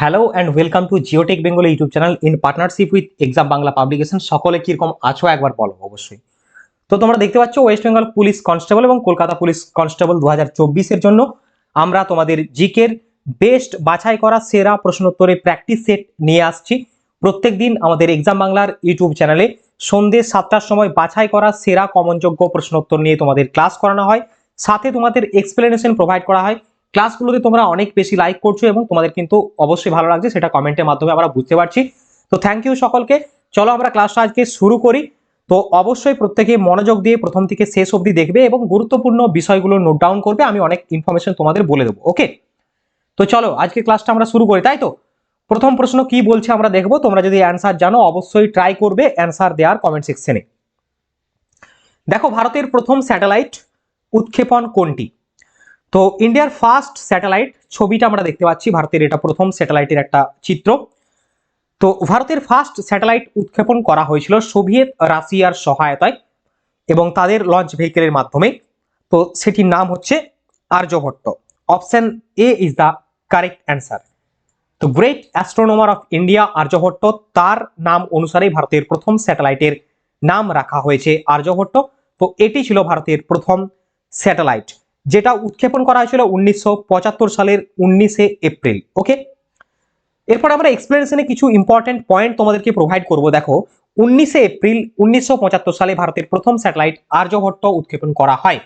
Hello and welcome to Geotech Bengal YouTube channel in partnership with exam Bangla publication সকলে কীরকম আছো, একবার বলো অবশ্যই। তো তোমরা দেখতে পাচ্ছ ওয়েস্ট বেঙ্গল পুলিশ কনস্টেবল এবং কলকাতা পুলিশ কনস্টেবল দু হাজার জন্য আমরা তোমাদের জিকের বেস্ট বাছাই করা সেরা প্রশ্নোত্তরে প্র্যাকটিস সেট নিয়ে আসছি। প্রত্যেক দিন আমাদের এক্সাম বাংলার ইউটিউব চ্যানেলে সন্ধ্যে সাতটার সময় বাছাই করা সেরা কমনযোগ্য প্রশ্নোত্তর নিয়ে তোমাদের ক্লাস করানো হয়। সাথে তোমাদের এক্সপ্লেনেশন প্রোভাইড করা হয়। ক্লাসগুলোতে তোমরা অনেক বেশি লাইক করছ এবং তোমাদের কিন্তু অবশ্যই ভালো লাগছে, সেটা কমেন্টের মাধ্যমে আমরা বুঝতে পারছি। তো থ্যাংক ইউ সকলকে। চলো আমরা ক্লাসটা আজকে শুরু করি। তো অবশ্যই প্রত্যেকে মনোযোগ দিয়ে প্রথম থেকে শেষ অবধি দেখবে এবং গুরুত্বপূর্ণ বিষয়গুলো নোট ডাউন করবে, আমি অনেক ইনফরমেশন তোমাদের বলে দেবো ওকে তো চলো, আজকে ক্লাসটা আমরা শুরু করি, তাই তো? প্রথম প্রশ্ন কি বলছে আমরা দেখব, তোমরা যদি অ্যান্সার জানো অবশ্যই ট্রাই করবে অ্যান্সার দেওয়ার কমেন্ট সেকশনে দেখো, ভারতের প্রথম স্যাটেলাইট উৎক্ষেপণ কোনটি? তো ইন্ডিয়ার ফার্স্ট স্যাটেলাইট ছবিটা আমরা দেখতে পাচ্ছি, ভারতের এটা প্রথম স্যাটেলাইটের একটা চিত্র। তো ভারতের ফার্স্ট স্যাটেলাইট উৎক্ষেপণ করা হয়েছিল সোভিয়েত রাশিয়ার সহায়তায় এবং তাদের লঞ্চ ভেহিকেলের মাধ্যমে। তো সেটির নাম হচ্ছে Aryabhata. Option A is the correct answer তো great astronomer of India Aryabhata, তার নাম অনুসারে ভারতের প্রথম স্যাটেলাইটের নাম রাখা হয়েছে আর্যভট্ট। তো এটি ছিল ভারতের প্রথম স্যাটেলাইট যেটা উৎক্ষেপণ করা হয়েছিল উনিশশো পঁচাত্তর সালের উনিশে এপ্রিল ওকে এরপর আমরা এক্সপ্লেনেশনে কিছু ইম্পর্টেন্ট পয়েন্ট তোমাদেরকে প্রোভাইড করব। দেখো, উনিশে এপ্রিল উনিশশো পঁচাত্তর সালে ভারতের প্রথম স্যাটেলাইট আর্যভট্ট উৎক্ষেপণ করা হয়।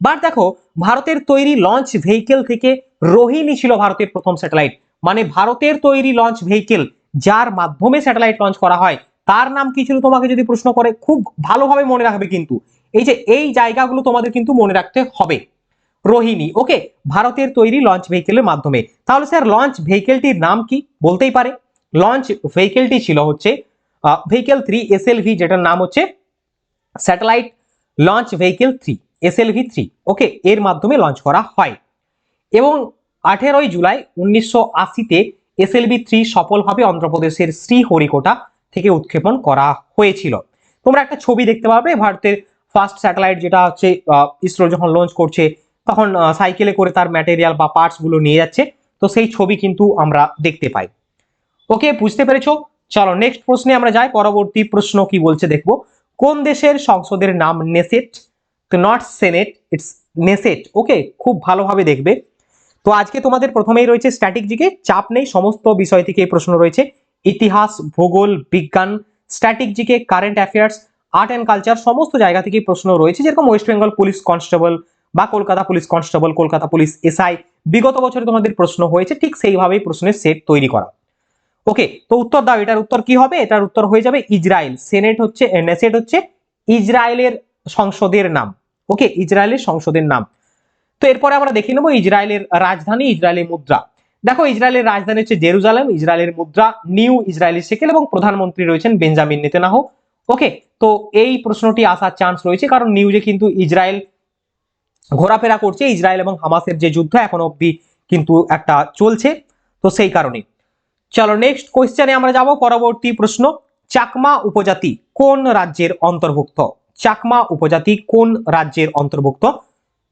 বাট দেখো, ভারতের তৈরি লঞ্চ ভেহিকেল থেকে রোহিণী ছিল ভারতের প্রথম স্যাটেলাইট মানে ভারতের তৈরি লঞ্চ ভেহিকেল যার মাধ্যমে স্যাটেলাইট লঞ্চ করা হয়, তার নাম কি ছিল তোমাকে যদি প্রশ্ন করে? খুব ভালোভাবে মনে রাখবে কিন্তু। এই যে, এই জায়গাগুলো তোমাদের কিন্তু মনে রাখতে হবে। রোহিণী। ওকে, ভারতের তৈরি লঞ্চ ভেহিকেলের মাধ্যমে। তাহলে স্যার লঞ্চ ভেহিকেলটির নাম কি? বলতেই পারে। লঞ্চ ভেহিকেলটি ছিল হচ্ছে ভেহিকেল থ্রি এসএলভি যেটার নাম হচ্ছে satellite launch vehicle three SLV three okay, এর মাধ্যমে লঞ্চ করা হয়। এবং আঠেরোই জুলাই উনিশশো আশিতে এস এসএলভি থ্রি সফলভাবে অন্ধ্রপ্রদেশের শ্রীহরিকোটা থেকে উৎক্ষেপণ করা হয়েছিল। তোমরা একটা ছবি দেখতে পাবে, ভারতের ফার্স্ট স্যাটেলাইট যেটা হচ্ছে ইসরো যখন লঞ্চ করছে তখন সাইকেলে করে তার ম্যাটেরিয়াল বা পার্টসগুলো নিয়ে যাচ্ছে। তো সেই ছবি কিন্তু আমরা দেখতে পাই। ওকে বুঝতে পেরেছ? চলো নেক্সট প্রশ্নে আমরা যাই। পরবর্তী প্রশ্ন কি বলছে দেখব। কোন দেশের সংসদের নাম নেসেট? তো not senate it's Knesset. Okay খুব ভালোভাবে দেখবে। তো আজকে তোমাদের প্রথমেই রয়েছে স্ট্যাটিক জিকে। চাপ নেই, সমস্ত বিষয় থেকে প্রশ্ন রয়েছে। ইতিহাস, ভূগোল, বিজ্ঞান static GK current affairs art and culture সমস্ত জায়গা থেকে প্রশ্ন রয়েছে। যেরকম ওয়েস্ট বেঙ্গল পুলিশ কনস্টেবল বা Kolkata police constable, Kolkata police SI, বিগত বছরে তোমাদের প্রশ্ন হয়েছে, ঠিক সেইভাবেই প্রশ্নের সেট তৈরি করা। ওকে, তো উত্তর দাও, এটার উত্তর কি হবে? এটার উত্তর হয়ে যাবে ইসরায়েল। সেনেট হচ্ছে নেসেট হচ্ছে ইসরায়েলের সংসদের নাম। ওকে, ইসরায়েলের সংসদের নাম। তো এরপরে আমরা দেখে নেব ইসরায়েলের রাজধানী, ইসরায়েলের মুদ্রা। দেখো, ইসরায়েলের রাজধানী হচ্ছে জেরুজালেম, ইসরায়েলের মুদ্রা নিউ ইসরায়েলি সেকেল এবং প্রধানমন্ত্রী রয়েছেন বেঞ্জামিন নেতেনাহ ওকে, তো এই প্রশ্নটি আসার চান্স রয়েছে, কারণ নিউজে কিন্তু ইসরায়েল ঘোরাফেরা করছে ইসরায়েল এবং হামাসের যে যুদ্ধ এখনও অব্দি কিন্তু একটা চলছে, তো সেই কারণে চলো নেক্সট কোয়েশ্চেনে আমরা যাব, পরবর্তী প্রশ্ন। চাকমা উপজাতি কোন রাজ্যের অন্তর্ভুক্ত? চাকমা উপজাতি কোন রাজ্যের অন্তর্ভুক্ত?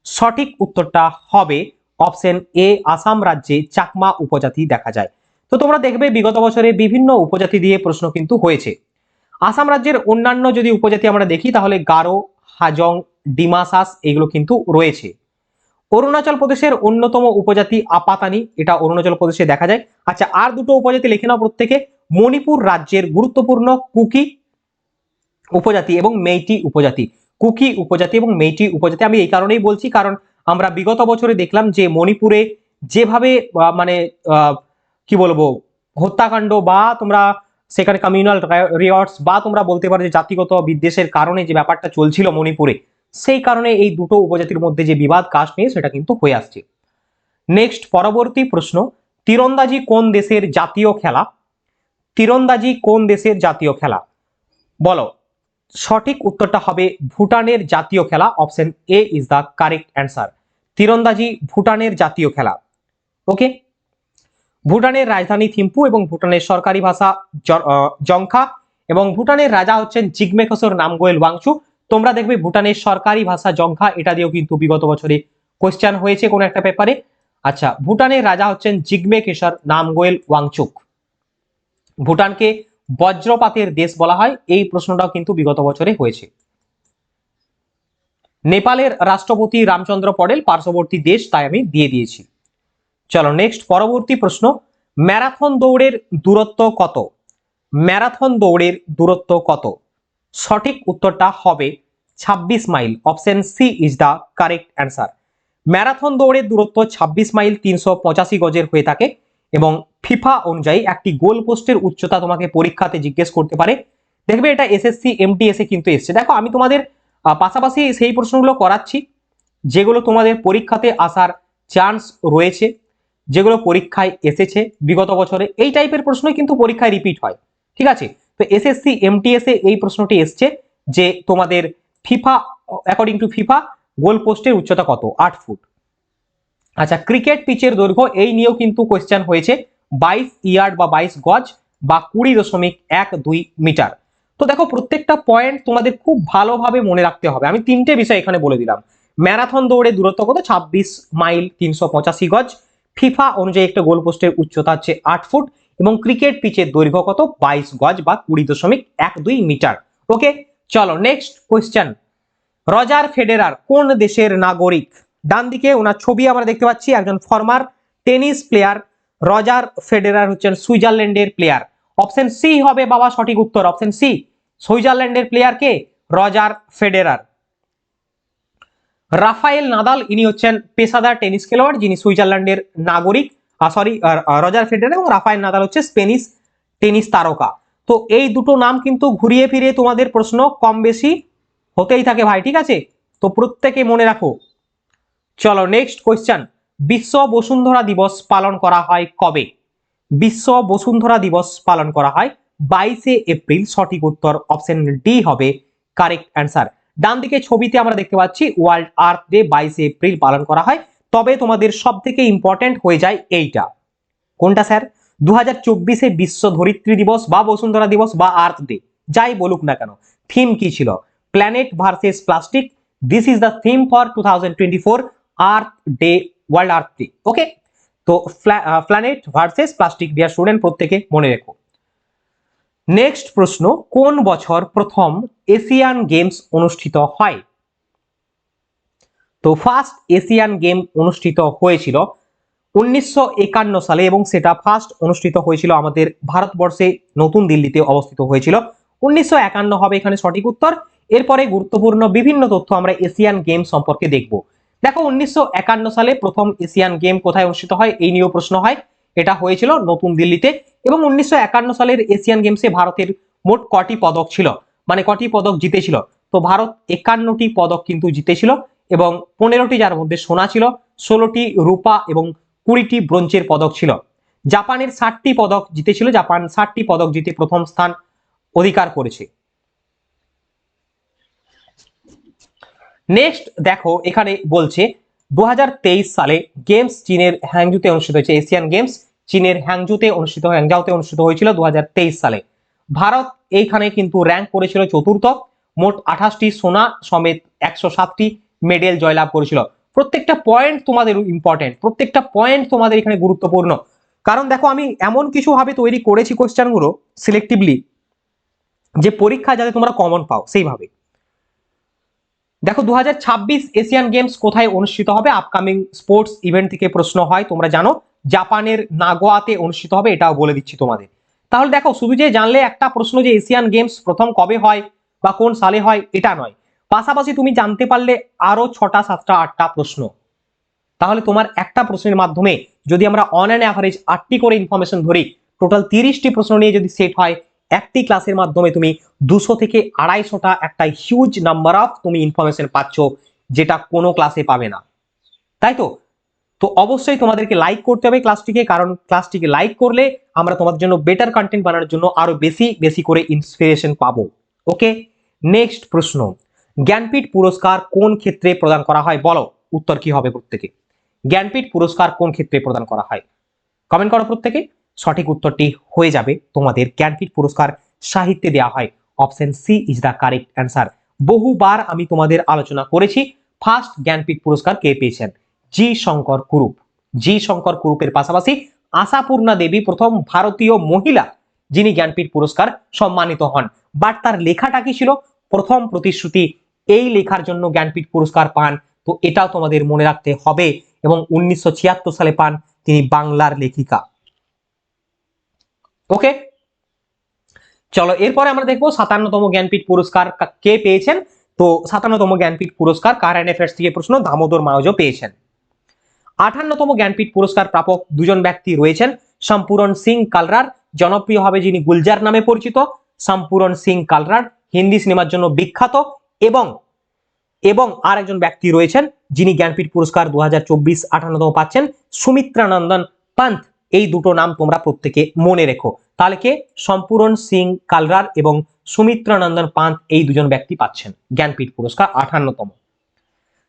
সঠিক উত্তরটা হবে অপশন এ আসাম রাজ্যে চাকমা উপজাতি দেখা যায়। তো তোমরা দেখবে বিগত বছরে বিভিন্ন উপজাতি দিয়ে প্রশ্ন কিন্তু হয়েছে। আসাম রাজ্যের অন্যান্য যদি উপজাতি আমরা দেখি, তাহলে গারো, হাজং ডিমাসাস এগুলো কিন্তু রয়েছে। অরুণাচল প্রদেশের অন্যতম উপজাতি আপাতানি, এটা অরুণাচল প্রদেশে দেখা যায়। আচ্ছা আর দুটো উপজাতি লিখে নাও প্রত্যেকে। মণিপুর রাজ্যের গুরুত্বপূর্ণ কুকি উপজাতি এবং মেইটি উপজাতি। কুকি উপজাতি এবং মেইটি উপজাতি, আমি এই কারণেই বলছি, কারণ আমরা বিগত বছরে দেখলাম যে মণিপুরে যেভাবে মানে কি বলব, হত্যাকাণ্ড বা তোমরা সেখানে কমিউনাল রিয়টস বা তোমরা বলতে পারো যে জাতিগত বিদ্বেষের কারণে যে ব্যাপারটা চলছিল মণিপুরে সেই কারণে এই দুটো উপজাতির মধ্যে যে বিবাদ কাস্ট নিয়ে সেটা কিন্তু হয়ে আসছে। নেক্সট পরবর্তী প্রশ্ন, তীরন্দাজি কোন দেশের জাতীয় খেলা? তীরন্দাজি কোন দেশের জাতীয় খেলা? বলো, সঠিক উত্তরটা হবে ভুটানের জাতীয় খেলা option A is the correct answer তীরন্দাজি ভুটানের জাতীয় খেলা। ওকে ভুটানের রাজধানী থিম্পু এবং ভুটানের সরকারি ভাষা জংখা এবং ভুটানের রাজা হচ্ছেন জিগমেখসর নামগোয়েল ওয়াংচু। তোমরা দেখবে ভুটানের সরকারি ভাষা জংখা এটা দিয়েও কিন্তু বিগত বছরে কোয়েশ্চেন হয়েছে কোন একটা পেপারে আচ্ছা ভুটানের রাজা হচ্ছেন জিগমে কেশর নামগোয়েল ওয়াংচুক। ভুটানকে বজ্রপাতের দেশ বলা হয়, এই প্রশ্নটাও কিন্তু বিগত বছরে হয়েছে। নেপালের রাষ্ট্রপতি রামচন্দ্র পটেল পার্শ্ববর্তী দেশ, তাই আমি দিয়ে দিয়েছি। চলো নেক্সট পরবর্তী প্রশ্ন। ম্যারাথন দৌড়ের দূরত্ব কত? ম্যারাথন দৌড়ের দূরত্ব কত? সঠিক উত্তরটা হবে 26 mile. Option C is the correct answer marathon দৌড়ের দূরত্ব 26 মাইল তিনশো পঁচাশি গজের হয়ে থাকে এবং ফিফা অনুযায়ী একটি গোল পোস্টের উচ্চতা তোমাকে পরীক্ষাতে জিজ্ঞেস করতে পারে। দেখবে এটা এসএসসি এমটিএসে কিন্তু এসছে। দেখো, আমি তোমাদের পাশাপাশি সেই প্রশ্নগুলো করাচ্ছি, যেগুলো তোমাদের পরীক্ষাতে আসার চান্স রয়েছে, যেগুলো পরীক্ষায় এসেছে। বিগত বছরে এই টাইপের প্রশ্নই কিন্তু পরীক্ষায় রিপিট হয়। ঠিক আছে? তো এসএসসি এমটিএসে এই প্রশ্নটি এসছে যে তোমাদের FIFA according to FIFA goal পোস্টের উচ্চতা কত? আট ফুট। আচ্ছা ক্রিকেট পিচের দৈর্ঘ্য এই নিয়েও কিন্তু কোয়েশ্চেন হয়েছে। বাইশ ইয়ার্ড বা বাইশ গজ বা কুড়ি দশমিক এক দুই মিটার। তো দেখো, প্রত্যেকটা পয়েন্ট তোমাদের খুব ভালোভাবে মনে রাখতে হবে। আমি তিনটে বিষয় এখানে বলে দিলাম। ম্যারাথন দৌড়ে দূরত্ব কত? ছাব্বিশ মাইল তিনশো পঁচাশি গজ। ফিফা অনুযায়ী একটা গোল পোস্টের উচ্চতা হচ্ছে আট ফুট। এবং ক্রিকেট পিচের দৈর্ঘ্য কত? বাইশ গজ বা কুড়ি দশমিক এক দুই মিটার। ওকে চলো নেক্সট কোয়েশ্চেন রজার ফেডেরার কোন দেশের নাগরিক? ডান দিকে ওনার ছবি আমরা দেখতে পাচ্ছি, একজন former tennis player Roger Federer হচ্ছেন সুইজারল্যান্ডের প্লেয়ার অপশন সি হবে বাবা সঠিক উত্তর অপশন সি সুইজারল্যান্ডের প্লেয়ার কে? Roger Federer. রাফায়েল নাদাল, ইনি হচ্ছেন পেশাদার টেনিস খেলোয়াড় যিনি সুইজারল্যান্ডের নাগরিক। সরি রজার ফেডেরার এবং রাফায়েল নাদাল হচ্ছে স্পেনিশ টেনিস তারকা। তো এই দুটো নাম কিন্তু ঘুরিয়ে ফিরিয়ে তোমাদের প্রশ্ন কম বেশি হতেই থাকে ভাই, ঠিক আছে? তো প্রত্যেকে মনে রাখো। চলো নেক্সট কোয়েশ্চেন বিশ্ব বসুন্ধরা দিবস পালন করা হয় কবে? বিশ্ব বসুন্ধরা দিবস পালন করা হয় বাইশে এপ্রিল। সঠিক উত্তর অপশন ডি হবে কারেক্ট অ্যান্সার ডান দিকে ছবিতে আমরা দেখতে পাচ্ছি ওয়ার্ল্ড আর্থ ডে বাইশে এপ্রিল পালন করা হয়। তবে তোমাদের সব থেকে ইম্পর্টেন্ট হয়ে যায় এইটা। কোনটা, স্যার? দু হাজার চব্বিশে বিশ্ব ধরিত্রী দিবস বা বসুন্ধরা দিবস বা আর্থ ডে যাই বলুক না কেন। থিম কি ছিল? Planet versus plastic this is the theme for two thousand twenty four Earth Day World Earth Day okay তো planet versus plastic dear student প্রত্যেকে মনে রেখো। নেক্সট প্রশ্ন, কোন বছর প্রথম এশিয়ান গেমস অনুষ্ঠিত হয়? তো ফার্স্ট এশিয়ান গেম অনুষ্ঠিত হয়েছিল উনিশশো একান্ন সালে এবং সেটা ফার্স্ট অনুষ্ঠিত হয়েছিল আমাদের ভারতবর্ষে, নতুন দিল্লিতে অবস্থিত হয়েছিল। উনিশশো একান্ন হবে এখানে সঠিক উত্তর। এরপরে গুরুত্বপূর্ণ বিভিন্ন তথ্য আমরা এশিয়ান গেম সম্পর্কে দেখব। দেখো, উনিশশো একান্ন সালে প্রথম এশিয়ান গেম কোথায় অনুষ্ঠিত হয়, এই নিয়েও প্রশ্ন হয়। এটা হয়েছিল নতুন দিল্লিতে এবং উনিশশো একান্ন সালের এশিয়ান গেমসে ভারতের মোট কটি পদক ছিল? মানে কটি পদক জিতেছিল? তো ভারত একান্নটি পদক কিন্তু জিতেছিল। এবং পনেরোটি যার মধ্যে সোনা ছিল, ষোলোটি রূপা এবং কুড়িটি ব্রোঞ্জের পদক ছিল। জাপানের ষাটটি পদক জিতেছিল, জাপান ষাটটি পদক জিতে প্রথম স্থান অধিকার করেছে। নেক্সট দেখো, এখানে বলছে, দুহাজার তেইশ সালে গেমস চীনের হ্যাংজুতে অনুষ্ঠিত হয়েছে। এশিয়ান গেমস চীনের হ্যাংজুতে অনুষ্ঠিত, হ্যাংজাওতে অনুষ্ঠিত হয়েছিল দু হাজার তেইশ সালে। ভারত এইখানে কিন্তু র্যাঙ্ক করেছিল চতুর্থ, মোট আঠাশটি সোনা, সমেত একশো সাতটি মেডেল জয়লাভ করেছিল। প্রত্যেকটা পয়েন্ট তোমাদের ইম্পর্টেন্ট প্রত্যেকটা পয়েন্ট তোমাদের এখানে গুরুত্বপূর্ণ। কারণ দেখো, আমি এমন কিছু ভাবে তৈরি করেছি কোয়েশ্চেনগুলো সিলেক্টিভলি যে পরীক্ষা যাতে তোমরা কমন পাও, সেইভাবে। দেখো দু হাজার ছাব্বিশ এশিয়ান গেমস কোথায় অনুষ্ঠিত হবে? আপকামিং স্পোর্টস ইভেন্ট থেকে প্রশ্ন হয়, তোমরা জানো, জাপানের নাগোয়াতে অনুষ্ঠিত হবে, এটাও বলে দিচ্ছি তোমাদের। তাহলে দেখো, শুধু যে জানলে, একটা প্রশ্ন যে এশিয়ান গেমস প্রথম কবে হয় বা কোন সালে হয়, এটা নয়। পাশাপাশি তুমি জানতে পারলে আরও ছটা, সাতটা, আটটা প্রশ্ন। তাহলে তোমার একটা প্রশ্নের মাধ্যমে যদি আমরা অন অ্যান অ্যাভারেজ আটটি করে ইনফরমেশন ধরি টোটাল তিরিশটি প্রশ্ন নিয়ে যদি সেট হয়, একটি ক্লাসের মাধ্যমে তুমি দুশো থেকে আড়াইশোটা একটা হিউজ নাম্বার অফ তুমি ইনফরমেশন পাচ্ছ, যেটা কোনো ক্লাসে পাবে না। তাই তো? তো অবশ্যই তোমাদেরকে লাইক করতে হবে ক্লাসটিকে কারণ ক্লাসটিকে লাইক করলে আমরা তোমাদের জন্য বেটার কন্টেন্ট বানানোর জন্য আরও বেশি বেশি করে ইন্সপিরেশন পাবো। ওকে নেক্সট প্রশ্ন। জ্ঞানপীঠ পুরস্কার কোন ক্ষেত্রে প্রদান করা হয়? বলো, উত্তর কি হবে প্রত্যেকে? জ্ঞানপীঠ পুরস্কার কোন ক্ষেত্রে প্রদান করা হয়? কমেন্ট করো প্রত্যেকে। সঠিক উত্তরটি হয়ে যাবে। তোমাদের জ্ঞানপীঠ পুরস্কার সাহিত্যে দেওয়া হয়। Option C is the correct answer বহুবার আমি তোমাদের আলোচনা করেছি ফার্স্ট জ্ঞানপীঠ পুরস্কার কে পেয়েছেন? জি শঙ্কর কুরুপ জি শঙ্কর কুরুপের পাশাপাশি আশাপূর্ণা দেবী প্রথম ভারতীয় মহিলা যিনি জ্ঞানপীঠ পুরস্কার সম্মানিত হন। বাট তার লেখাটা কি ছিল? প্রথম প্রতিশ্রুতি এই লেখার জন্য জ্ঞানপীঠ পুরস্কার পান। তো এটাও তোমাদের মনে রাখতে হবে এবং উনিশশো ছিয়াত্তর সালে পান তিনি বাংলার লেখিকা। ওকে চলো, এরপরে আমরা দেখব সাতান্নতম জ্ঞানপীঠ পুরস্কার কে পেয়েছেন? তো সাতান্নতম জ্ঞানপীঠ পুরস্কার কার কারেন্ট অ্যাফেয়ার্স থেকে প্রশ্ন? দামোদর মায়োজও পেয়েছেন। আঠান্নতম জ্ঞানপীঠ পুরস্কার প্রাপক দুজন ব্যক্তি রয়েছেন, সম্পূরণ সিং কালরার, জনপ্রিয়ভাবে যিনি গুলজার নামে পরিচিত, সম্পূরণ সিং কালরার, হিন্দি সিনেমার জন্য বিখ্যাত এবং এবং আর একজন ব্যক্তি রয়েছেন যিনি জ্ঞানপীঠ পুরস্কার দু হাজার চব্বিশ আঠান্নতম পাচ্ছেন সুমিত্রানন্দন পান্থ। এই দুটো নাম তোমরা প্রত্যেকে মনে রেখো। তাহলে কে? সম্পূরণ সিং কালরার এবং সুমিত্রানন্দন পান্থ এই দুজন ব্যক্তি পাচ্ছেন জ্ঞানপীঠ পুরস্কার আঠান্নতম।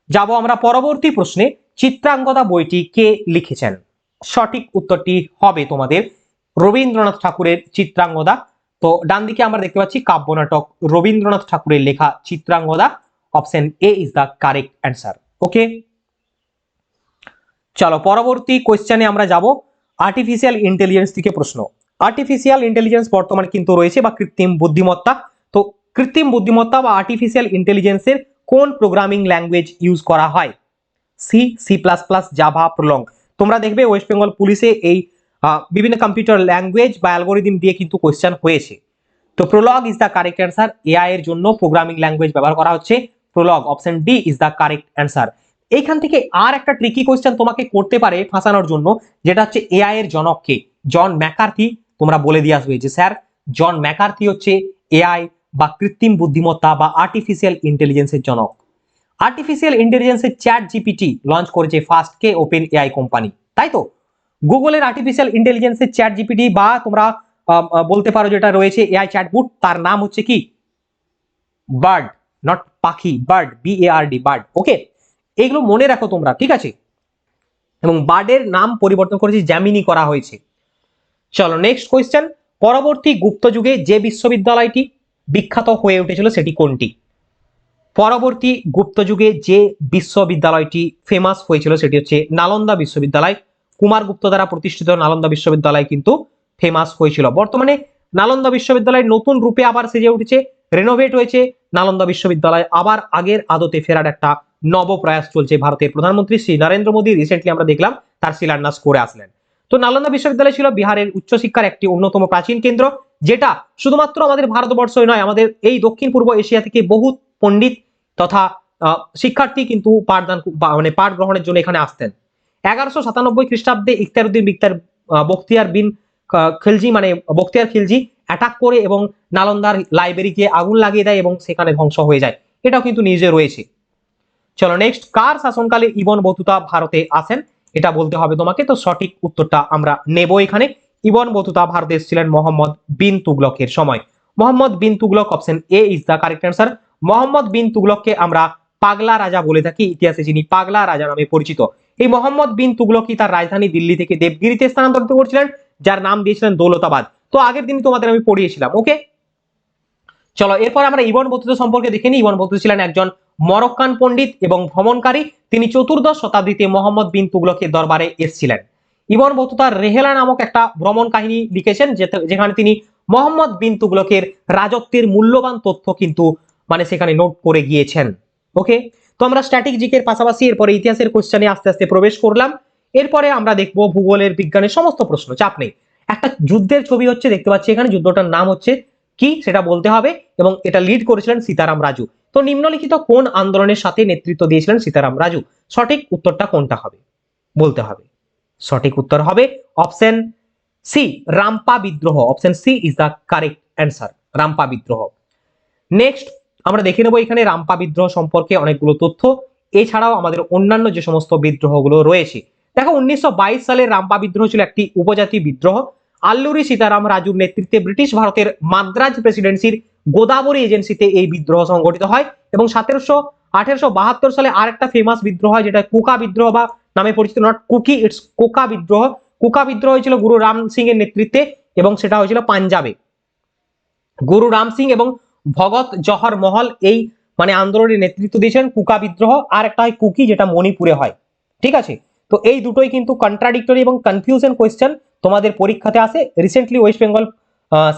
যাব আমরা পরবর্তী প্রশ্নে। চিত্রাঙ্গদা বইটি কে লিখেছেন? সঠিক উত্তরটি হবে তোমাদের রবীন্দ্রনাথ ঠাকুরের চিত্রাঙ্গদা। তো ডান দিকে আমরা দেখতে পাচ্ছি কাব্য নাটক রবীন্দ্রনাথ ঠাকুরের লেখা Chitrangada option A is the correct answer okay চলো, পরবর্তী কোয়েশ্চেনে আমরা যাব আর্টিফিশিয়াল ইন্টেলিজেন্স থেকে প্রশ্ন। আর্টিফিশিয়াল ইন্টেলিজেন্স বর্তমানে কিন্তু রয়েছে বা কৃত্রিম বুদ্ধিমত্তা। তো কৃত্রিম বুদ্ধিমত্তা বা আর্টিফিশিয়াল ইন্টেলিজেন্সের কোন প্রোগ্রামিং ল্যাঙ্গুয়েজ ইউজ করা হয়? C C plus plus Java Prolog তোমরা দেখবে ওয়েস্ট বেঙ্গল পুলিশে এই বিভিন্ন কম্পিউটার ল্যাঙ্গুয়েজ বা অ্যালগোরিদম দিয়ে কিন্তু কোয়েশ্চেন হয়েছে। তো Prolog is the correct answer AI এর জন্য প্রোগ্রামিং ল্যাঙ্গুয়েজ ব্যবহার করা হচ্ছে। Prolog option D is the correct answer এইখান থেকে আর একটা ট্রিকি কোয়েশ্চেন তোমাকে করতে পারে ফাঁসানোর জন্য, যেটা হচ্ছে এআই এর জনককে। জন ম্যাকার্থি তোমরা বলে দিয়ে আসবে যে, স্যার জন ম্যাকার্থি হচ্ছে এআই বা কৃত্রিম বুদ্ধিমত্তা বা আর্টিফিশিয়াল ইন্টেলিজেন্সের জনক। আর্টিফিশিয়াল ইন্টেলিজেন্সের চ্যাট জিপিটি লঞ্চ করেছে ফার্স্ট কে ওপেন এআই কোম্পানি তাই তো? গুগলের আর্টিফিশিয়াল ইন্টেলিজেন্সের চ্যাট জিপিটি বা তোমরা বলতে পারো যেটা রয়েছে এআই চ্যাটবুট তার নাম হচ্ছে কি? বার্ড নট পাখি, Bard B A R D Bard okay এগুলো মনে রাখো তোমরা, ঠিক আছে? এবং বার্ডের নাম পরিবর্তন করেছে জ্যামিনি করা হয়েছে। চলো নেক্সট কোয়েশ্চেন পরবর্তী গুপ্ত যুগে যে বিশ্ববিদ্যালয়টি বিখ্যাত হয়ে উঠেছিল সেটি কোনটি? পরবর্তী গুপ্ত যুগে যে বিশ্ববিদ্যালয়টি ফেমাস হয়েছিল সেটি হচ্ছে নালন্দা বিশ্ববিদ্যালয়। কুমারগুপ্ত দ্বারা প্রতিষ্ঠিত নালন্দা বিশ্ববিদ্যালয় কিন্তু ফেমাস হয়েছিল। বর্তমানে নালন্দা বিশ্ববিদ্যালয় নতুন রূপে আবার সেজে উঠেছে রেনোভেট হয়েছে, নালন্দা বিশ্ববিদ্যালয় আবার আগের আদতে ফেরার একটা নবপ্রয়াস চলছে ভারতের। প্রধানমন্ত্রী শ্রী নরেন্দ্র মোদী রিসেন্টলি আমরা দেখলাম তার শিলান্যাস করে আসলেন। তো নালন্দা বিশ্ববিদ্যালয় ছিল বিহারের উচ্চশিক্ষার একটি অন্যতম প্রাচীন কেন্দ্র, যেটা শুধুমাত্র আমাদের ভারতবর্ষই নয়, আমাদের এই দক্ষিণ পূর্ব এশিয়া থেকে বহু পণ্ডিত তথা শিক্ষার্থী কিন্তু পাঠদান মানে পাঠ গ্রহণের জন্য এখানে আসতেন। এগারোশো সাতানব্বই খ্রিস্টাব্দে ইখতিয়ারউদ্দিন বিক্তার আহ, বখতিয়ার বিন খিলজি মানে বখতিয়ার খিলজি অ্যাটাক করে এবং নালন্দার লাইব্রেরিকে আগুন লাগিয়ে দেয় এবং সেখানে ধ্বংস হয়ে যায়। এটাও কিন্তু নিউজে রয়েছে। চলো নেক্সট কার শাসনকালে ইবন বতুতা ভারতে আসেন? এটা বলতে হবে তোমাকে তো সঠিক উত্তরটা আমরা নেব এখানে। ইবন বতুতা ভারতে এসেছিলেন মোহাম্মদ বিন তুগলকের সময়। Muhammad bin Tughlaq option A is the correct answer Muhammad bin তুগলককে আমরা পাগলা রাজা বলে থাকি। ইতিহাসে যিনি পাগলা রাজা নামে পরিচিত। এই মোহাম্মদ বিন তুগলকই তার রাজধানী দিল্লি থেকে দেবগিরিতে স্থানান্তরিত করছিলেন? যার নাম দিয়েছিলেন দৌলতাবাদ। তো আগের দিন তোমাদের আমি পড়িয়েছিলাম ওকে চলো, এরপর আমরা ইবন বতুতা সম্পর্কে দেখে নিই। ইবন বতুতা ছিলেন একজন মরক্কান পণ্ডিত এবং ভ্রমণকারী। তিনি চতুর্দশ শতাব্দীতে মোহাম্মদ বিন তুগলকের দরবারে এসেছিলেন। ইবন বতুতা রেহেলা নামক একটা ভ্রমণ কাহিনী লিখেছেন যেখানে তিনি মোহাম্মদ বিন তুগলকের রাজত্বের মূল্যবান তথ্য কিন্তু মানে সেখানে নোট করে গিয়েছেন ওকে তো আমরা স্ট্যাটিক স্ট্র্যাটেজিকের পাশাপাশি এরপরে ইতিহাসের কোশ্চেনে আস্তে আস্তে প্রবেশ করলাম। এরপরে আমরা দেখব ভূগোলের বিজ্ঞানের সমস্ত প্রশ্ন, চাপ নেই। একটা যুদ্ধের ছবি হচ্ছে, দেখতে পাচ্ছি এখানে, যুদ্ধটার নাম হচ্ছে কি সেটা বলতে হবে এবং এটা লিড করেছিলেন সীতারাম রাজু। তো নিম্নলিখিত কোন আন্দোলনের সাথে নেতৃত্ব দিয়েছিলেন সীতারাম রাজু? সঠিক উত্তরটা কোনটা হবে? বলতে হবে। সঠিক উত্তর হবে অপশন সি রামপা বিদ্রোহ। Option C is the correct answer Rampa বিদ্রোহ। নেক্সট আমরা দেখে নেব এখানে রামপা বিদ্রোহ সম্পর্কে অনেকগুলো তথ্য। এছাড়াও আমাদের অন্যান্য যে সমস্ত বিদ্রোহগুলো রয়েছে। দেখো, উনিশশো সালের রামপা বিদ্রোহ ছিল একটি উপজাতি বিদ্রোহ। আল্লুরি সীতারাম রাজুর নেতৃত্বে ব্রিটিশ ভারতের মাদ্রাজ প্রেসিডেন্সির গোদাবরী এজেন্সিতে এই বিদ্রোহ সংগঠিত হয় এবং সতেরোশো আঠেরোশো বাহাত্তর সালে আরেকটা ফেমাস বিদ্রোহ হয়, যেটা কুকা বিদ্রোহ বা নামে পরিচিত নট, কুকি ইটস কোকা বিদ্রোহ। কুকা বিদ্রোহ হয়েছিল গুরু রাম সিং এর নেতৃত্বে এবং সেটা হয়েছিল পাঞ্জাবে। গুরু রাম সিং এবং ভগৎ জহর মহল এই মানে আন্দোলনের নেতৃত্ব দিয়েছেন কুকা বিদ্রোহ আর একটা হয় কুকি যেটা মণিপুরে হয়। ঠিক আছে? তো এই দুটোই কিন্তু কন্ট্রাডিক্টরি এবং কনফিউশন কোয়েশ্চেন তোমাদের পরীক্ষাতে আসে। Recently West Bengal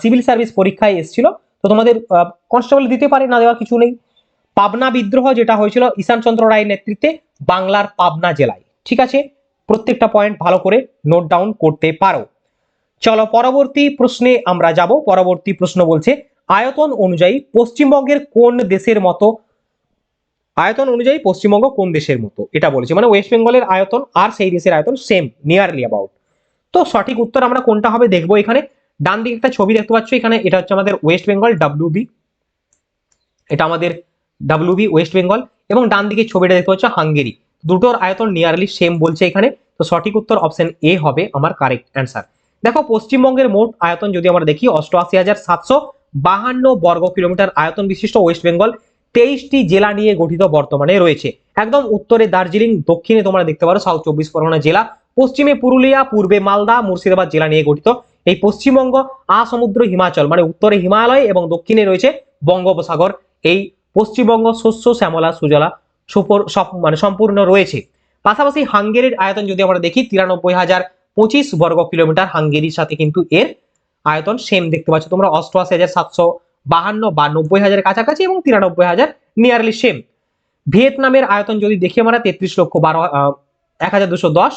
civil service পরীক্ষায় এসেছিল। তো তোমাদের কনস্টেবল দিতে পারে, না দেওয়ার কিছু নেই। পাবনা বিদ্রোহ যেটা হয়েছিল ঈশানচন্দ্র রায়ের নেতৃত্বে বাংলার পাবনা জেলায়। ঠিক আছে? প্রত্যেকটা পয়েন্ট ভালো করে নোট ডাউন করতে পারো। চলো পরবর্তী প্রশ্নে আমরা যাব। পরবর্তী প্রশ্ন বলছে আয়তন অনুযায়ী পশ্চিমবঙ্গের কোন দেশের মতো? আয়তন অনুযায়ী পশ্চিমবঙ্গ কোন দেশের মতো? এটা বলেছে। মানে ওয়েস্ট বেঙ্গলের আয়তন আর সেই দেশের আয়তন সেম নিয়ারলি অ্যাবাউট তো সঠিক উত্তর আমরা কোনটা হবে দেখব এখানে। ডান দিকে একটা ছবি দেখতে পাচ্ছ, এখানে এটা হচ্ছে আমাদের ওয়েস্ট বেঙ্গল ডাব্লিউবি এটা আমাদের ডাব্লিউবি ওয়েস্ট বেঙ্গল এবং ডান দিকে ছবিটা দেখতে পাচ্ছ হাঙ্গেরি দুটোর আয়তন নিয়ারলি সেম বলছে এখানে। তো সঠিক উত্তর অপশন এ হবে আমার কারেক্ট অ্যান্সার দেখো, পশ্চিমবঙ্গের মোট আয়তন যদি আমরা দেখি, অষ্টআশি হাজার সাতশো বাহান্ন বর্গ কিলোমিটার আয়তন বিশিষ্ট ওয়েস্ট বেঙ্গল তেইশটি জেলা নিয়ে গঠিত বর্তমানে রয়েছে। একদম উত্তরে দার্জিলিং, দক্ষিণে তোমরা দেখতে পারো সাউথ চব্বিশ পরগনা জেলা, পশ্চিমে পুরুলিয়া, পূর্বে মালদা, মুর্শিদাবাদ জেলা নিয়ে গঠিত। এই পশ্চিমবঙ্গ আসমুদ্র হিমাচল মানে উত্তরে হিমালয় এবং দক্ষিণে রয়েছে বঙ্গোপসাগর। এই পশ্চিমবঙ্গ শস্য, শ্যামলা, সুজলা, সুপর সব মানে সম্পূর্ণ রয়েছে। পাশাপাশি হাঙ্গেরির আয়তন যদি আমরা দেখি, তিরানব্বই হাজার পঁচিশ বর্গ কিলোমিটার হাঙ্গেরির সাথে কিন্তু এর আয়তন সেম দেখতে পাচ্ছ। তোমরা অষ্টআশি হাজার সাতশো বাহান্ন বা নব্বই হাজারের কাছাকাছি এবং তিরানব্বই হাজার নিয়ারলি সেম ভিয়েতনামের আয়তন যদি দেখি আমরা, তেত্রিশ লক্ষ বারো এক হাজার দুশো দশ,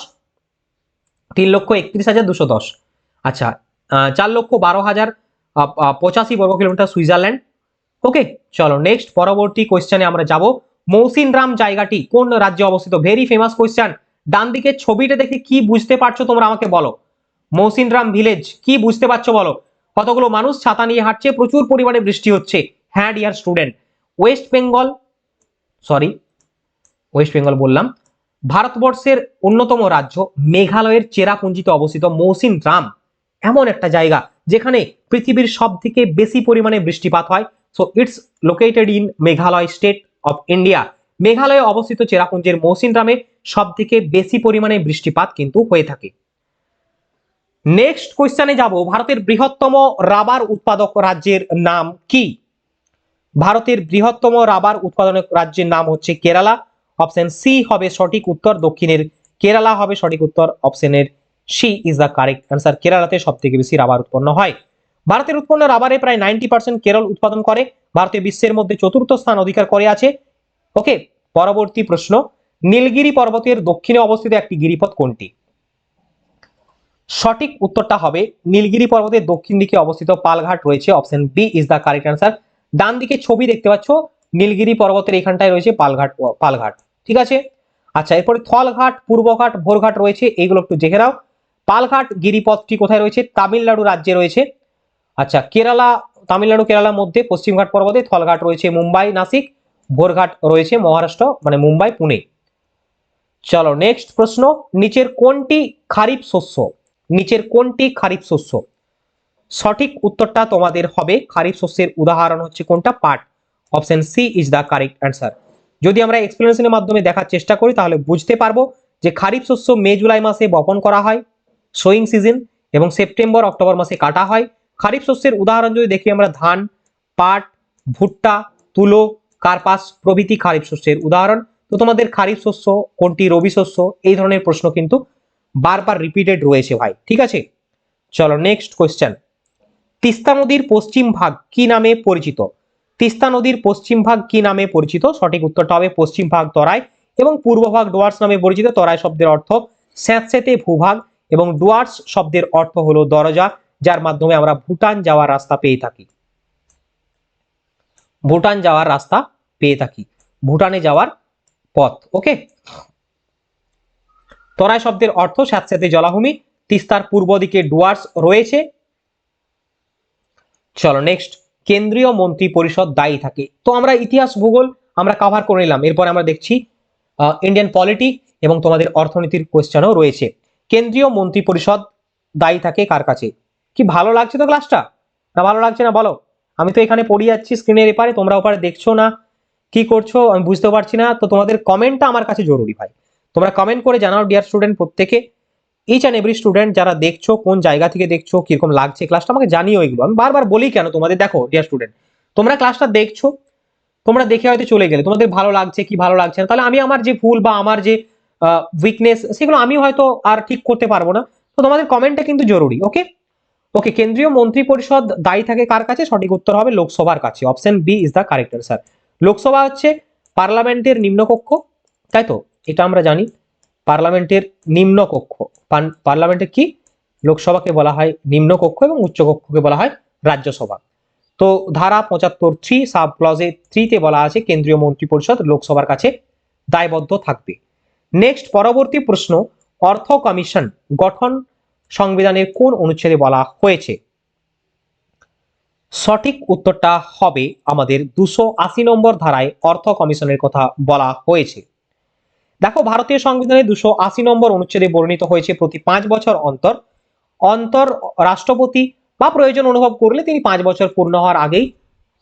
তিন লক্ষ একত্রিশ হাজার দুশো দশ। আচ্ছা চার লক্ষ বারো হাজার পঁচাশি বর্গ কিলোমিটার সুইজারল্যান্ড। ওকে, চলো নেক্সট পরবর্তী কোয়েশ্চেনে আমরা যাব। মৌসিনরাম জায়গাটি কোন রাজ্যে অবস্থিত? ভেরি ফেমাস কোয়েশ্চেন ডান দিকে ছবিটা দেখে কি বুঝতে পারছ তোমরা আমাকে বলো। মৌসিনরাম ভিলেজ কি বুঝতে পারছ বলো? কতগুলো মানুষ ছাতা নিয়ে হাঁটছে, প্রচুর পরিমাণে বৃষ্টি হচ্ছে। হ্যাঁ dear student West Bengal sorry West Bengal বললাম, ভারতবর্ষের অন্যতম রাজ্য, মেঘালয়ের চেরাপুঞ্জিতে অবস্থিত মৌসিন রাম। এমন একটা জায়গা, যেখানে পৃথিবীর সব থেকে বেশি পরিমাণে বৃষ্টিপাত হয়। So it's located in Meghalaya state of India মেঘালয়ে অবস্থিত চেরাপুঞ্জের মৌসিন রামে সব থেকে বেশি পরিমাণে বৃষ্টিপাত কিন্তু হয়ে থাকে। নেক্সট কোয়েশ্চেনে যাব। ভারতের বৃহত্তম রাবার উৎপাদক রাজ্যের নাম কি? ভারতের বৃহত্তম রাবার উৎপাদনক রাজ্যের নাম হচ্ছে কেরালা। অপশন সি হবে সঠিক উত্তর, দক্ষিণের কেরালা হবে সঠিক উত্তর অপশনের C is the correct answer কেরালাতে সব থেকে বেশি রাবার উৎপন্ন হয়। ভারতের উৎপন্ন রাবারে প্রায় নাইনটি পার্সেন্ট কেরল উৎপাদন করে। ভারতীয় বিশ্বের মধ্যে চতুর্থ স্থান অধিকার করে আছে। ওকে পরবর্তী প্রশ্ন। নীলগিরি পর্বতের দক্ষিণে অবস্থিত একটি গিরিপথ কোনটি? সঠিক উত্তরটা হবে নীলগিরি পর্বতের দক্ষিণ দিকে অবস্থিত পালঘাট রয়েছে option B is the correct answer ডান দিকে ছবি দেখতে পাচ্ছ, নীলগিরি পর্বতের এখানটায় রয়েছে পালঘাট পালঘাট, ঠিক আছে? আচ্ছা এরপরে থলঘাট, পূর্বঘাট, ভোরঘাট রয়েছে এইগুলো একটু দেখে নাও। পালঘাট গিরিপথটি কোথায় রয়েছে? তামিলনাড়ু রাজ্যে রয়েছে। আচ্ছা কেরালা, তামিলনাড়ু, কেরালার মধ্যে পশ্চিমঘাট পর্বতে থলঘাট রয়েছে, মুম্বাই, নাসিক, ভোরঘাট রয়েছে, মহারাষ্ট্র মানে মুম্বাই, পুনে। চলো নেক্সট প্রশ্ন, নিচের কোনটি খারিফ শস্য? নিচের কোনটি খারিফ শস্য? সঠিক উত্তরটা তোমাদের হবে খারিফ শস্যের উদাহরণ হচ্ছে কোনটা? পাট। Option C is the correct answer. যদি আমরা এক্সপ্লেনেশনের মাধ্যমে দেখার চেষ্টা করি, তাহলে বুঝতে পারব যে খারিফ শস্য মে, জুলাই মাসে বপন করা হয় সোয়িং সিজন, এবং সেপ্টেম্বর, অক্টোবর মাসে কাটা হয়। খারিফ শস্যের উদাহরণ যদি দেখি, আমরা ধান, পাট, ভুট্টা, তুলো, কার্পাস প্রভৃতি খারিফ শস্যের উদাহরণ। তো তোমাদের খারিফ শস্য কোনটি? রবি শস্য, এই ধরনের প্রশ্ন কিন্তু বারবার রিপিটেড রয়েছে ভাই, ঠিক আছে? চলো নেক্সট কোয়েশ্চেন তিস্তা নদীর পশ্চিম ভাগ কি নামে পরিচিত? তিস্তা নদীর পশ্চিম ভাগ কি নামে পরিচিত? সঠিক উত্তরটা হবে পশ্চিম ভাগ তরাই এবং পূর্ব ভাগ ডুয়ার্স নামে পরিচিত। তরাই শব্দের অর্থ স্যাঁতস্যাঁতে ভূভাগ এবং ডুয়ার্স শব্দের অর্থ হলো দরজা, যার মাধ্যমে আমরা ভুটান যাওয়ার রাস্তা পেয়ে থাকি। ভুটান যাওয়ার রাস্তা পেয়ে থাকি। ভুটানে যাওয়ার পথ ওকে তরাই শব্দের অর্থ স্যাঁতস্যাঁতে জলাভূমি, তিস্তার পূর্ব দিকে ডুয়ার্স রয়েছে। চলো নেক্সট কেন্দ্রীয় মন্ত্রী পরিষদ দায়ী থাকে। তো আমরা ইতিহাস, ভূগোল আমরা কভার করে নিলাম। এরপর আমরা দেখছি ইন্ডিয়ান পলিটি এবং তোমাদের অর্থনীতির কোয়েশ্চেনও রয়েছে। কেন্দ্রীয় মন্ত্রী পরিষদ দায়ী থাকে কার কাছে? কি ভালো লাগছে তো ক্লাসটা না ভালো লাগছে না? বলো। আমি তো এখানে পড়ে যাচ্ছি স্ক্রিনের এপারে, তোমরা ওপারে দেখছ না। কি করছ আমি বুঝতে পারছি না। তো তোমাদের কমেন্টটা আমার কাছে জরুরি ভাই। তোমরা কমেন্ট করে জানাও ডিয়ার স্টুডেন্ট প্রত্যেকে। ইচ অ্যান্ড এভরি স্টুডেন্ট যারা দেখছ, কোন জায়গা থেকে দেখছ, কীরকম লাগছে ক্লাসটা আমাকে জানিও এগুলো। আমি বারবার বলি কেন তোমাদের, দেখো ডিয়ার স্টুডেন্ট তোমরা ক্লাসটা দেখছ, তোমরা দেখে হয়তো চলে গেলে, তোমাদের ভালো লাগছে কি ভালো লাগছে না, তাহলে আমি আমার যে ভুল বা আমার যে উইকনেস সেগুলো আমি হয়তো আর ঠিক করতে পারব না। তো তোমাদের কমেন্টটা কিন্তু জরুরি ওকে ওকে কেন্দ্রীয় মন্ত্রী পরিষদ দায়ী থাকে কার কাছে? সঠিক উত্তর হবে লোকসভার কাছে। Option B is the correct answer Lok Sabha হচ্ছে পার্লামেন্টের নিম্নকক্ষ, তাই তো? এটা আমরা জানি পার্লামেন্টের নিম্ন কক্ষ। পার্লামেন্টের কি? লোকসভাকে বলা হয় নিম্নকক্ষ এবং উচ্চকক্ষকে বলা হয় রাজ্যসভা। তো ধারা পঁচাত্তর থ্রি সাব ক্লজে থ্রিতে বলা আছে কেন্দ্রীয় মন্ত্রী পরিষদ লোকসভার কাছে দায়বদ্ধ থাকবে। নেক্সট পরবর্তী প্রশ্ন, অর্থ কমিশন গঠন সংবিধানের কোন অনুচ্ছেদে বলা হয়েছে? সঠিক উত্তরটা হবে আমাদের দুশো আশি নম্বর ধারায় অর্থ কমিশনের কথা বলা হয়েছে। দেখো, ভারতীয় সংবিধানে দুশো আশি নম্বর অনুচ্ছেদে বর্ণিত হয়েছে প্রতি পাঁচ বছর অন্তর। অন্তর রাষ্ট্রপতি বা প্রয়োজন অনুভব করলে তিনি পাঁচ বছর পূর্ণ হওয়ার আগেই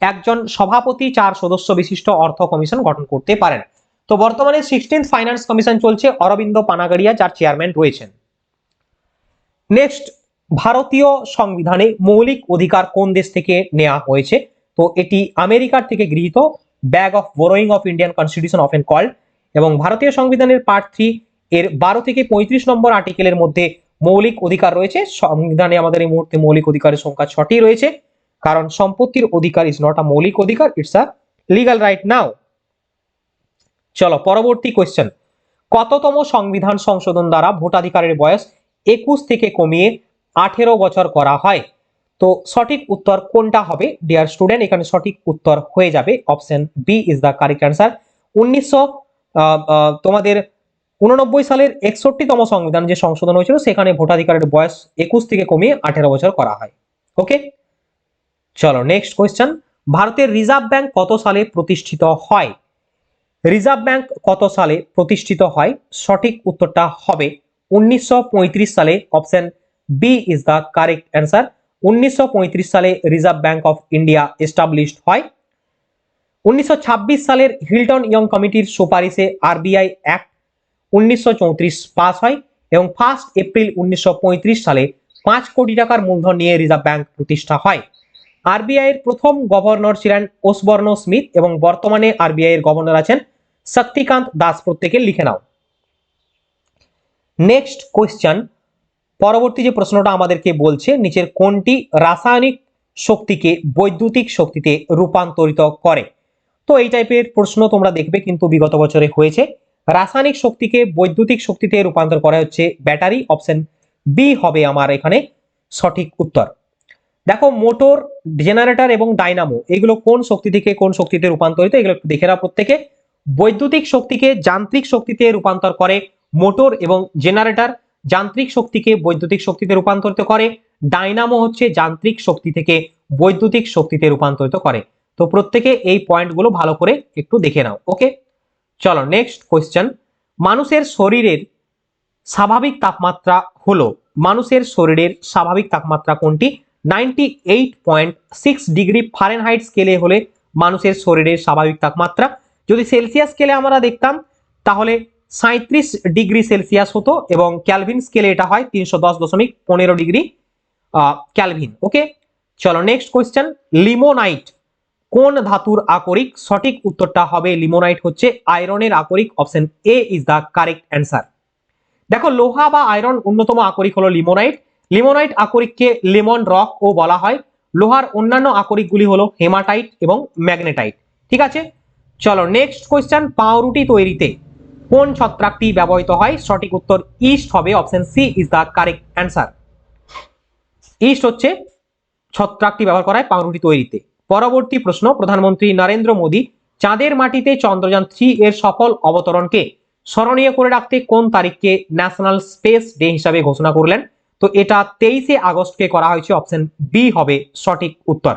একজন সভাপতি, চার সদস্য বিশিষ্ট অর্থ কমিশন গঠন করতে পারেন। তো বর্তমানে সিক্সটিন্থ ফাইন্যান্স কমিশন চলছে, অরবিন্দ পানাগাড়িয়া, যার চেয়ারম্যান রয়েছেন। নেক্সট, ভারতীয় সংবিধানে মৌলিক অধিকার কোন দেশ থেকে নেওয়া হয়েছে? তো এটি আমেরিকার থেকে গৃহীত, bag of borrowing of Indian constitution of an called. এবং ভারতীয় সংবিধানের পার্ট থ্রি এর বারো থেকে পঁয়ত্রিশ নম্বর আর্টিকেলের মধ্যে মৌলিক অধিকার রয়েছে। সংবিধানে আমাদের এই মুহূর্তে মৌলিক অধিকারের সংখ্যা ছটি রয়েছে। কারণ সম্পত্তির অধিকার ইজ নট আ মৌলিক অধিকার it's a legal right now চলো পরবর্তী কোয়েশ্চেন কততম সংবিধান সংশোধন দ্বারা ভোটাধিকারের বয়স একুশ থেকে কমিয়ে আঠেরো বছর করা হয়? তো সঠিক উত্তর কোনটা হবে? ডিয়ার স্টুডেন্ট এখানে সঠিক উত্তর হয়ে যাবে। Option B is the correct answer উনিশশো তোমাদের উননব্বই সালের একষট্টিতম সংবিধান যে সংশোধন হয়েছিল, সেখানে ভোটাধিকারের বয়স একুশ থেকে কমিয়ে আঠেরো বছর করা হয়। ওকে চলো নেক্সট কোয়েশ্চেন ভারতের রিজার্ভ ব্যাংক কত সালে প্রতিষ্ঠিত হয়? রিজার্ভ ব্যাংক কত সালে প্রতিষ্ঠিত হয়? সঠিক উত্তরটা হবে উনিশশো পঁয়ত্রিশ সালে। Option B is the correct answer উনিশশো পঁয়ত্রিশ সালে Reserve Bank of India established হয়। উনিশশো ছাব্বিশ সালের হিলটন ইয়ং কমিটির সুপারিশে আরবিআই অ্যাক্ট উনিশশো পাস হয় এবং ফার্স্ট এপ্রিল উনিশশো পঁয়ত্রিশ সালে পাঁচ কোটি টাকার মূলধন নিয়ে রিজার্ভ ব্যাংক প্রতিষ্ঠা হয়। আরবিআই এর প্রথম গভর্নর ছিলেন ওসবর্ণ স্মিথ এবং বর্তমানে আরবিআই এর গভর্নর আছেন শক্তিকান্ত দাস প্রত্যেকে লিখে নাও। Next question. পরবর্তী যে প্রশ্নটা আমাদেরকে বলছে, নিচের কোনটি রাসায়নিক শক্তিকে বৈদ্যুতিক শক্তিতে রূপান্তরিত করে? তো এই টাইপের প্রশ্ন তোমরা দেখবে কিন্তু বিগত বছরে হয়েছে। রাসায়নিক শক্তিকে বৈদ্যুতিক শক্তিতে রূপান্তর করা হচ্ছে ব্যাটারি অপশন বি হবে আমার এখানে সঠিক উত্তর। দেখো মোটর, জেনারেটর এবং ডাইনামো, এগুলো কোন শক্তি থেকে কোন শক্তিতে রূপান্তরিত, এগুলো একটু দেখে নাও প্রত্যেকে। বৈদ্যুতিক শক্তিকে যান্ত্রিক শক্তিতে রূপান্তর করে মোটর এবং জেনারেটর, যান্ত্রিক শক্তিকে বৈদ্যুতিক শক্তিতে রূপান্তরিত করে। ডাইনামো হচ্ছে যান্ত্রিক শক্তি থেকে বৈদ্যুতিক শক্তিতে রূপান্তরিত করে। তো প্রত্যেকে এই পয়েন্টগুলো ভালো করে একটু দেখে নাও ওকে চলো নেক্সট কোয়েশ্চেন মানুষের শরীরের স্বাভাবিক তাপমাত্রা হলো, মানুষের শরীরের স্বাভাবিক তাপমাত্রা কোনটি? Ninety eight point six degree Fahrenheit স্কেলে হলে মানুষের শরীরের স্বাভাবিক তাপমাত্রা। যদি সেলসিয়াস স্কেলে আমরা দেখতাম, তাহলে সাঁত্রিশ ডিগ্রি সেলসিয়াস হতো এবং ক্যালভিন স্কেলে এটা হয় তিনশো দশ দশমিক পনেরো ডিগ্রি ক্যালভিন ওকে চলো নেক্সট কোয়েশ্চেন লিমোনাইট কোন ধাতুর আকরিক সঠিক উত্তরটা হবে? লিমোনাইট হচ্ছে আয়রনের আকরিক। Option A is the correct answer দেখো, লোহা বা আয়রন অন্যতম আকরিক হলো লিমোনাইট। লিমোনাইট আকরিককে লেমন রক ও বলা হয়। লোহার অন্যান্য আকরিকগুলি হলো হেমাটাইট এবং ম্যাগনেটাইট। ঠিক আছে? চলো নেক্সট কোয়েশ্চেন পাউরুটি তৈরিতে কোন ছত্রাকটি ব্যবহৃত হয়? সঠিক উত্তর ইস্ট হবে। Option C is the correct answer yeast হচ্ছে ছত্রাকটি ব্যবহার করা হয় পাউরুটি তৈরিতে। পরবর্তী প্রশ্ন, প্রধানমন্ত্রী নরেন্দ্র মোদী চাঁদের মাটিতে চন্দ্রযান থ্রি এর সফল অবতরণকে স্মরণীয় করে রাখতে কোন তারিখকে ন্যাশনাল স্পেস ডে হিসাবে ঘোষণা করলেন? তো এটা তেইশে আগস্টকে করা হয়েছে, অপশন বি হবে সঠিক উত্তর।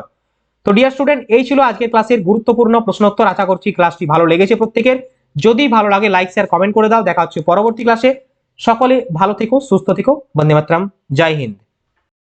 তো ডিয়ার স্টুডেন্ট এই ছিল আজকের ক্লাসের গুরুত্বপূর্ণ প্রশ্নোত্তর। আশা করছি ক্লাসটি ভালো লেগেছে প্রত্যেকের। যদি ভালো লাগে লাইক শেয়ার কমেন্ট করে দাও। দেখা হচ্ছে পরবর্তী ক্লাসে। সকলে ভালো থেকো, সুস্থ থেকো। বন্দে মাতরম জয় হিন্দ।